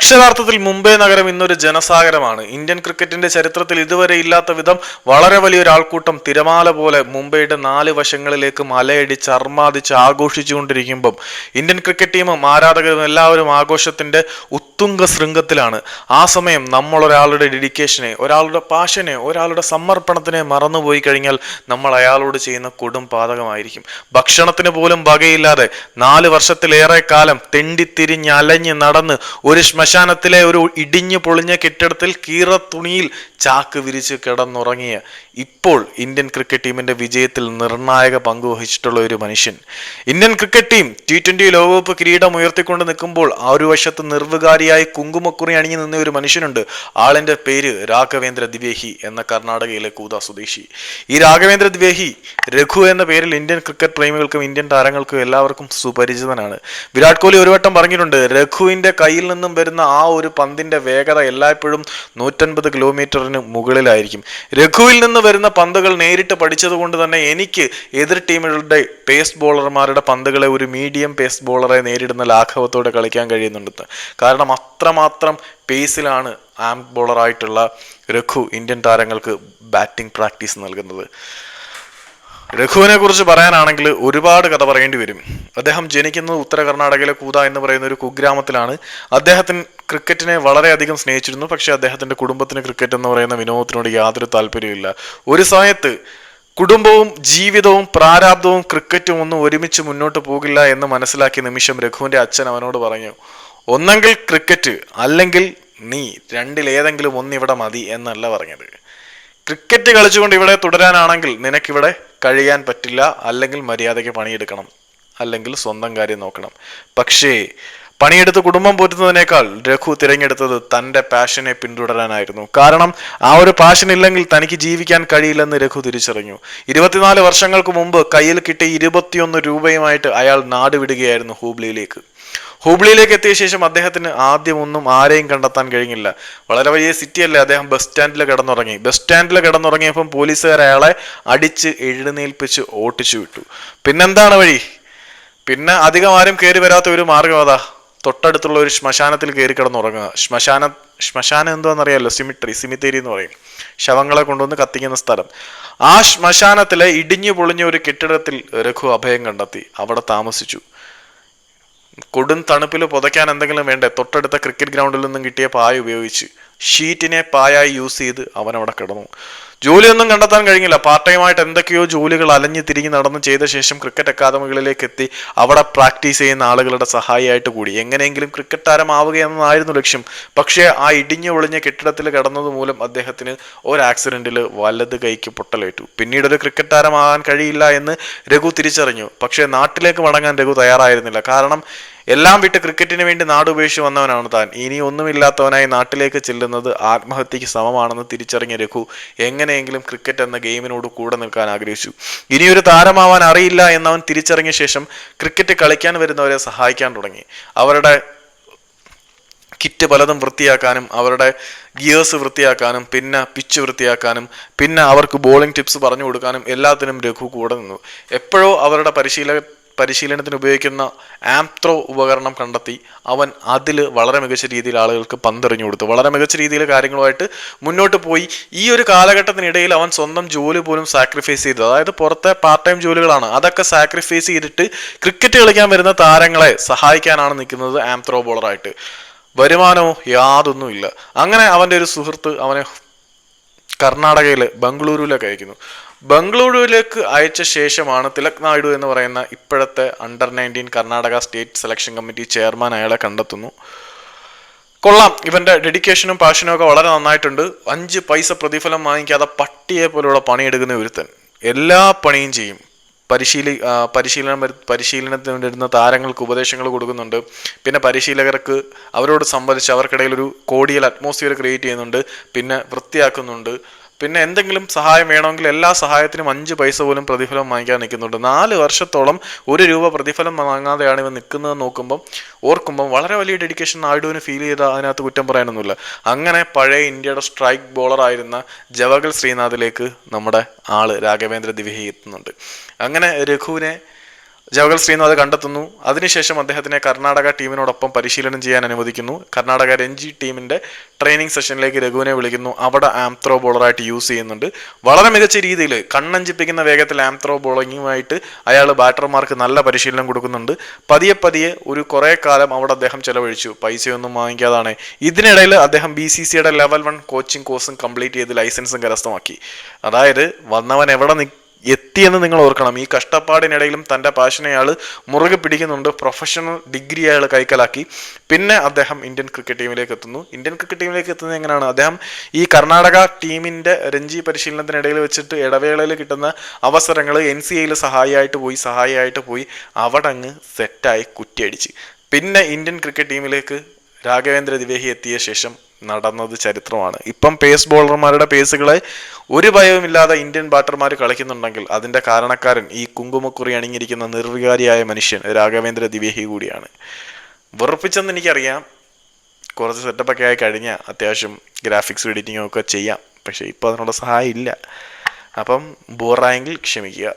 അക്ഷരാർത്ഥത്തിൽ മുംബൈ നഗരം ഇന്നൊരു ജനസാഗരമാണ്. ഇന്ത്യൻ ക്രിക്കറ്റിന്റെ ചരിത്രത്തിൽ ഇതുവരെ ഇല്ലാത്ത വിധം വളരെ വലിയൊരു ആൾക്കൂട്ടം തിരമാല പോലെ മുംബൈയുടെ നാല് വശങ്ങളിലേക്ക് മലയടിച്ച് അർമാദിച്ച് ആഘോഷിച്ചുകൊണ്ടിരിക്കുമ്പം ഇന്ത്യൻ ക്രിക്കറ്റ് ടീമും ആരാധകരും എല്ലാവരും ആഘോഷത്തിന്റെ ഉത്തുംഗ ശൃംഗത്തിലാണ്. ആ സമയം നമ്മൾ ഒരാളുടെ ഡെഡിക്കേഷനെ ഒരാളുടെ പാഷനെ ഒരാളുടെ സമർപ്പണത്തിനെ മറന്നുപോയി കഴിഞ്ഞാൽ നമ്മൾ അയാളോട് ചെയ്യുന്ന കൊടും പാതകമായിരിക്കും. ഭക്ഷണത്തിന് പോലും വകയില്ലാതെ നാല് വർഷത്തിലേറെ കാലം തെണ്ടിത്തിരിഞ്ഞ് അലഞ്ഞ് നടന്ന് ഒരു ശ്മശാനത്തിലെ ഒരു ഇടിഞ്ഞു പൊളിഞ്ഞ കെട്ടിടത്തിൽ കീറ തുണിയിൽ ചാക്ക് വിരിച്ച് കിടന്നുറങ്ങിയ ഇപ്പോൾ ഇന്ത്യൻ ക്രിക്കറ്റ് ടീമിന്റെ വിജയത്തിൽ നിർണായക പങ്ക് വഹിച്ചിട്ടുള്ള ഒരു മനുഷ്യൻ. Indian cricket team T twenty ലോകകപ്പ് കിരീടം ഉയർത്തിക്കൊണ്ട് നിൽക്കുമ്പോൾ ആ ഒരു വശത്ത് നിർവികാരിയായി കുങ്കുമക്കുറി അണിഞ്ഞു നിന്ന ഒരു മനുഷ്യനുണ്ട്. ആളിന്റെ പേര് രാഘവേന്ദ്ര ദ്വേഹി എന്ന കർണാടകയിലെ കൂത സ്വദേശി. ഈ രാഘവേന്ദ്ര ദ്വേഹി രഘു എന്ന പേരിൽ ഇന്ത്യൻ ക്രിക്കറ്റ് പ്രേമികൾക്കും ഇന്ത്യൻ താരങ്ങൾക്കും എല്ലാവർക്കും സുപരിചിതനാണ്. വിരാട് കോഹ്ലി ഒരു വട്ടം പറഞ്ഞിട്ടുണ്ട് രഘുവിന്റെ കയ്യിൽ നിന്നും വരുന്ന ആ ഒരു പന്തിന്റെ വേഗത എല്ലായ്പ്പോഴും നൂറ്റൻപത് കിലോമീറ്ററിന് മുകളിലായിരിക്കും. രഘുവിൽ നിന്ന് വരുന്ന പന്തുകൾ നേരിട്ട് പഠിച്ചതുകൊണ്ട് തന്നെ എനിക്ക് എതിർ ടീമുകളുടെ പേസ് ബോളർമാരുടെ പന്തുകളെ ഒരു മീഡിയം പേസ് ബോളറെ നേരിടുന്ന ലാഘവത്തോടെ കളിക്കാൻ കഴിയുന്നുണ്ട്. കാരണം അത്രമാത്രം പേസിലാണ് ആം ബോളറായിട്ടുള്ള രഘു ഇന്ത്യൻ താരങ്ങൾക്ക് ബാറ്റിംഗ് പ്രാക്ടീസ് നൽകുന്നത്. രഘുവിനെ കുറിച്ച് പറയാനാണെങ്കിൽ ഒരുപാട് കഥ പറയേണ്ടി വരും. അദ്ദേഹം ജനിക്കുന്നത് ഉത്തര കർണാടകയിലെ കൂത എന്ന് പറയുന്ന ഒരു കുഗ്രാമത്തിലാണ്. അദ്ദേഹത്തിന് ക്രിക്കറ്റിനെ വളരെയധികം സ്നേഹിച്ചിരുന്നു. പക്ഷേ അദ്ദേഹത്തിന്റെ കുടുംബത്തിന് ക്രിക്കറ്റ് എന്ന് പറയുന്ന വിനോദത്തിനോട് യാതൊരു താല്പര്യമില്ല ഒരു സമയത്ത് കുടുംബവും ജീവിതവും പ്രാരാബ്ദവും ക്രിക്കറ്റും ഒന്നും ഒരുമിച്ച് മുന്നോട്ട് പോകില്ല എന്ന് മനസ്സിലാക്കിയ നിമിഷം രഘുവിന്റെ അച്ഛൻ അവനോട് പറഞ്ഞു ഒന്നെങ്കിൽ ക്രിക്കറ്റ് അല്ലെങ്കിൽ നീ രണ്ടിലേതെങ്കിലും ഒന്നിവിടെ മതി എന്നല്ല പറഞ്ഞത്. ക്രിക്കറ്റ് കളിച്ചുകൊണ്ട് ഇവിടെ തുടരാനാണെങ്കിൽ നിനക്കിവിടെ കഴിയാൻ പറ്റില്ല അല്ലെങ്കിൽ മര്യാദയ്ക്ക് പണിയെടുക്കണം അല്ലെങ്കിൽ സ്വന്തം കാര്യം നോക്കണം. പക്ഷേ പണിയെടുത്ത് കുടുംബം പോറ്റുന്നതിനേക്കാൾ രഘു തിരഞ്ഞെടുത്തത് തന്റെ പാഷനെ പിന്തുടരാനായിരുന്നു. കാരണം ആ ഒരു പാഷൻ ഇല്ലെങ്കിൽ തനിക്ക് ജീവിക്കാൻ കഴിയില്ലെന്ന് രഘു തിരിച്ചറിഞ്ഞു. ഇരുപത്തിനാല് വർഷങ്ങൾക്ക് മുമ്പ് കയ്യിൽ കിട്ടിയ ഇരുപത്തിയൊന്ന് രൂപയുമായിട്ട് അയാൾ നാടുവിടുകയായിരുന്നു ഹൂബ്ലിയിലേക്ക്. ഹൂബ്ലിയിലേക്ക് എത്തിയ ശേഷം അദ്ദേഹത്തിന് ആദ്യം ഒന്നും ആരെയും കണ്ടെത്താൻ കഴിഞ്ഞില്ല. വളരെ വലിയ സിറ്റി അല്ലേ അദ്ദേഹം ബസ് സ്റ്റാൻഡിൽ കിടന്നുറങ്ങി. ബസ് സ്റ്റാൻഡിൽ കിടന്നുറങ്ങിയപ്പം പോലീസുകാർ അയാളെ അടിച്ച് എഴുന്നേൽപ്പിച്ച് ഓട്ടിച്ചു വിട്ടു. പിന്നെന്താണ് വഴി? പിന്നെ അധികം ആരും കയറി വരാത്ത ഒരു മാർഗം അതാ. തൊട്ടടുത്തുള്ള ഒരു ശ്മശാനത്തിൽ കയറി കിടന്നുറങ്ങുക. ശ്മശാന ശ്മശാനം എന്തോന്നറിയാലോ സിമിട്രി സിമിത്തേരി എന്ന് പറയും. ശവങ്ങളെ കൊണ്ടുവന്ന് കത്തിക്കുന്ന സ്ഥലം. ആ ശ്മശാനത്തിലെ ഇടിഞ്ഞു പൊളിഞ്ഞ ഒരു കെട്ടിടത്തിൽ രഘു അഭയം കണ്ടെത്തി. അവിടെ താമസിച്ചു. കൊടും തണുപ്പിൽ പുതയ്ക്കാൻ എന്തെങ്കിലും വേണ്ടേ? തൊട്ടടുത്ത ക്രിക്കറ്റ് ഗ്രൗണ്ടിൽ നിന്നും കിട്ടിയ പായ ഉപയോഗിച്ച് ഷീറ്റിനെ പായായി യൂസ് ചെയ്ത് അവൻ അവിടെ കിടന്നു. ജോലിയൊന്നും കണ്ടെത്താൻ കഴിഞ്ഞില്ല. പാർട്ട് ടൈമായിട്ട് എന്തൊക്കെയോ ജോലികൾ അലഞ്ഞു തിരിഞ്ഞ് നടന്ന് ചെയ്ത ശേഷം ക്രിക്കറ്റ് അക്കാദമികളിലേക്ക് എത്തി. അവിടെ പ്രാക്ടീസ് ചെയ്യുന്ന ആളുകളുടെ സഹായിയായിട്ട് കൂടി. എങ്ങനെയെങ്കിലും ക്രിക്കറ്റ് താരമാവുക എന്നതായിരുന്നു ലക്ഷ്യം. പക്ഷേ ആ ഇടിഞ്ഞു ഒളിഞ്ഞ കെട്ടിടത്തിൽ കിടന്നത് മൂലം അദ്ദേഹത്തിന് ഒരു ആക്സിഡന്റിൽ വലത് കൈക്ക് പൊട്ടലേറ്റു. പിന്നീട് ഒരു ക്രിക്കറ്റ് താരമാകാൻ കഴിയില്ല എന്ന് രഘു തിരിച്ചറിഞ്ഞു. പക്ഷേ നാട്ടിലേക്ക് മടങ്ങാൻ രഘു തയ്യാറായിരുന്നില്ല. കാരണം എല്ലാം വിട്ട് ക്രിക്കറ്റിന് വേണ്ടി നാട് ഉപേക്ഷിച്ച് വന്നവനാണ് താൻ. ഇനി ഒന്നുമില്ലാത്തവനായി നാട്ടിലേക്ക് ചെല്ലുന്നത് ആത്മഹത്യക്ക് സമമാണെന്ന് തിരിച്ചറിഞ്ഞ രഘു എങ്ങനെയെങ്കിലും ക്രിക്കറ്റ് എന്ന ഗെയിമിനോട് കൂടെ നിൽക്കാൻ ആഗ്രഹിച്ചു. ഇനിയൊരു താരമാവാൻ അറിയില്ല എന്നവൻ തിരിച്ചറിഞ്ഞ ശേഷം ക്രിക്കറ്റ് കളിക്കാൻ വരുന്നവരെ സഹായിക്കാൻ തുടങ്ങി. അവരുടെ കിറ്റ് പലതും വൃത്തിയാക്കാനും അവരുടെ ഗിയേഴ്സ് വൃത്തിയാക്കാനും പിന്നെ പിച്ച് വൃത്തിയാക്കാനും പിന്നെ അവർക്ക് ബോളിംഗ് ടിപ്സ് പറഞ്ഞു കൊടുക്കാനും എല്ലാത്തിനും രഘു കൂടെ നിന്നു. എപ്പോഴോ അവരുടെ പരിശീലക പരിശീലനത്തിന് ഉപയോഗിക്കുന്ന ആംത്രോ ഉപകരണം കണ്ടെത്തി അവൻ അതിൽ വളരെ മികച്ച രീതിയിൽ ആളുകൾക്ക് പന്തെറിഞ്ഞു കൊടുത്തു. വളരെ മികച്ച രീതിയിൽ കാര്യങ്ങളുമായിട്ട് മുന്നോട്ട് പോയി. ഈ ഒരു കാലഘട്ടത്തിനിടയിൽ അവൻ സ്വന്തം ജോലി പോലും സാക്രിഫൈസ് ചെയ്തു. അതായത് പുറത്തെ പാർട്ട് ടൈം ജോലികളാണ്. അതൊക്കെ സാക്രിഫൈസ് ചെയ്തിട്ട് ക്രിക്കറ്റ് കളിക്കാൻ വരുന്ന താരങ്ങളെ സഹായിക്കാനാണ് നിൽക്കുന്നത് ആംത്രോ ബോളറായിട്ട് വരുമാനമോ യാതൊന്നുമില്ല. അങ്ങനെ അവന്റെ ഒരു സുഹൃത്ത് അവനെ കർണാടകയിലെ ബംഗളൂരുവിലൊക്കെ അയക്കുന്നു ബംഗളൂരുവിലേക്ക് അയച്ച ശേഷമാണ് തിലക് നായിഡു എന്ന് പറയുന്ന ഇപ്പോഴത്തെ under nineteen Karnataka state selection committee chairman അയാളെ കണ്ടെത്തുന്നു. കൊള്ളാം. ഇവന്റെ ഡെഡിക്കേഷനും പാഷനും ഒക്കെ വളരെ നന്നായിട്ടുണ്ട്. അഞ്ച് പൈസ പ്രതിഫലം വാങ്ങിക്കാതെ പട്ടിയെ പോലുള്ള പണിയെടുക്കുന്ന ഒരുത്തൻ. എല്ലാ പണിയും ചെയ്യും. പരിശീലി പരിശീലനം പരിശീലനത്തിന് വരുന്ന താരങ്ങൾക്ക് ഉപദേശങ്ങൾ കൊടുക്കുന്നുണ്ട്. പിന്നെ പരിശീലകർക്ക് അവരോട് സംബന്ധിച്ച് അവർക്കിടയിൽ ഒരു കോടിയൽ അറ്റ്മോസ്ഫിയർ ക്രിയേറ്റ് ചെയ്യുന്നുണ്ട്. പിന്നെ വൃത്തിയാക്കുന്നുണ്ട്. പിന്നെ എന്തെങ്കിലും സഹായം വേണമെങ്കിൽ എല്ലാ സഹായത്തിനും അഞ്ച് പൈസ പോലും പ്രതിഫലം വാങ്ങിക്കാൻ നിൽക്കുന്നുണ്ട്. നാല് വർഷത്തോളം ഒരു രൂപ പ്രതിഫലം വാങ്ങാതെയാണ് ഇവ നിൽക്കുന്നത് നോക്കുമ്പം ഓർക്കുമ്പം വളരെ വലിയ ഡെഡിക്കേഷൻ നായിഡുവിന് ഫീൽ ചെയ്ത അതിനകത്ത് കുറ്റം പറയാനൊന്നുമില്ല. അങ്ങനെ പഴയ ഇന്ത്യയുടെ സ്ട്രൈക്ക് ബോളർ ആയിരുന്ന ജവഗൽ ശ്രീനാഥിലേക്ക് നമ്മുടെ ആൾ രാഘവേന്ദ്ര ദിവിഹി എത്തുന്നുണ്ട്. അങ്ങനെ രഘുവിനെ ജവഹർ ശ്രീനാഥ് കണ്ടെത്തുന്നു. അതിനുശേഷം അദ്ദേഹത്തിനെ കർണാടക ടീമിനോടൊപ്പം പരിശീലനം ചെയ്യാൻ അനുവദിക്കുന്നു. കർണാടക രഞ്ജി ടീമിന്റെ ട്രെയിനിങ് സെഷനിലേക്ക് രഘുവിനെ വിളിക്കുന്നു. അവിടെ ആംത്രോ ബോളറായിട്ട് യൂസ് ചെയ്യുന്നുണ്ട്. വളരെ മികച്ച രീതിയിൽ കണ്ണഞ്ചിപ്പിക്കുന്ന വേഗത്തിൽ ആംത്രോ ബോളിങ്ങുമായിട്ട് അയാൾ ബാറ്റർമാർക്ക് നല്ല പരിശീലനം കൊടുക്കുന്നുണ്ട്. പതിയെ പതിയെ ഒരു കുറേ കാലം അവിടെ അദ്ദേഹം ചെലവഴിച്ചു. പൈസയൊന്നും വാങ്ങിക്കാതാണ്. ഇതിനിടയിൽ അദ്ദേഹം ബി സി സിയുടെ ലെവൽ വൺ കോച്ചിങ് കോഴ്സും കംപ്ലീറ്റ് ചെയ്ത് ലൈസൻസും കരസ്ഥമാക്കി. അതായത് വന്നവൻ എവിടെ നി എത്തിയെന്ന് നിങ്ങൾ ഓർക്കണം. ഈ കഷ്ടപ്പാടിനിടയിലും തന്റെ പാഷനെ അയാൾ മുറുകെ പിടിക്കുന്നുണ്ട്. പ്രൊഫഷണൽ ഡിഗ്രി അയാൾ കൈക്കലാക്കി. പിന്നെ അദ്ദേഹം ഇന്ത്യൻ ക്രിക്കറ്റ് ടീമിലേക്ക് എത്തുന്നു. ഇന്ത്യൻ ക്രിക്കറ്റ് ടീമിലേക്ക് എത്തുന്നത് എങ്ങനെയാണ്? അദ്ദേഹം ഈ കർണാടക ടീമിന്റെ രഞ്ജി പരിശീലനത്തിനിടയിൽ വെച്ചിട്ട് ഇടവേളയിൽ കിട്ടുന്ന അവസരങ്ങൾ എൻ സി ഐയിൽ സഹായിയായിട്ട് പോയി സഹായിയായിട്ട് പോയി അവിടെ അങ്ങ് സെറ്റായി കുറ്റിയടിച്ച്. പിന്നെ ഇന്ത്യൻ ക്രിക്കറ്റ് ടീമിലേക്ക് രാഘവേന്ദ്ര ദ്വിവേഹി എത്തിയ ശേഷം നടന്നത് ചരിത്രമാണ്. ഇപ്പം പേസ് ബോളർമാരുടെ പേസുകളെ ഒരു ഭയവുമില്ലാതെ ഇന്ത്യൻ ബാറ്റർമാർ കളിക്കുന്നുണ്ടെങ്കിൽ അതിന്റെ കാരണക്കാരൻ ഈ കുങ്കുമക്കുറി അണിഞ്ഞിരിക്കുന്ന നിർവികാരിയായ മനുഷ്യൻ രാഘവേന്ദ്ര ദിവേഹി കൂടിയാണ്. വെറുപ്പിച്ചെന്ന് എനിക്കറിയാം. കുറച്ച് സെറ്റപ്പൊക്കെ ആയി കഴിഞ്ഞാൽ അത്യാവശ്യം ഗ്രാഫിക്സ് എഡിറ്റിങ്ങും ഒക്കെ ചെയ്യാം. പക്ഷേ ഇപ്പോൾ അതിനുള്ള സഹായം ഇല്ല. അപ്പം ബോറായെങ്കിൽ ക്ഷമിക്കുക.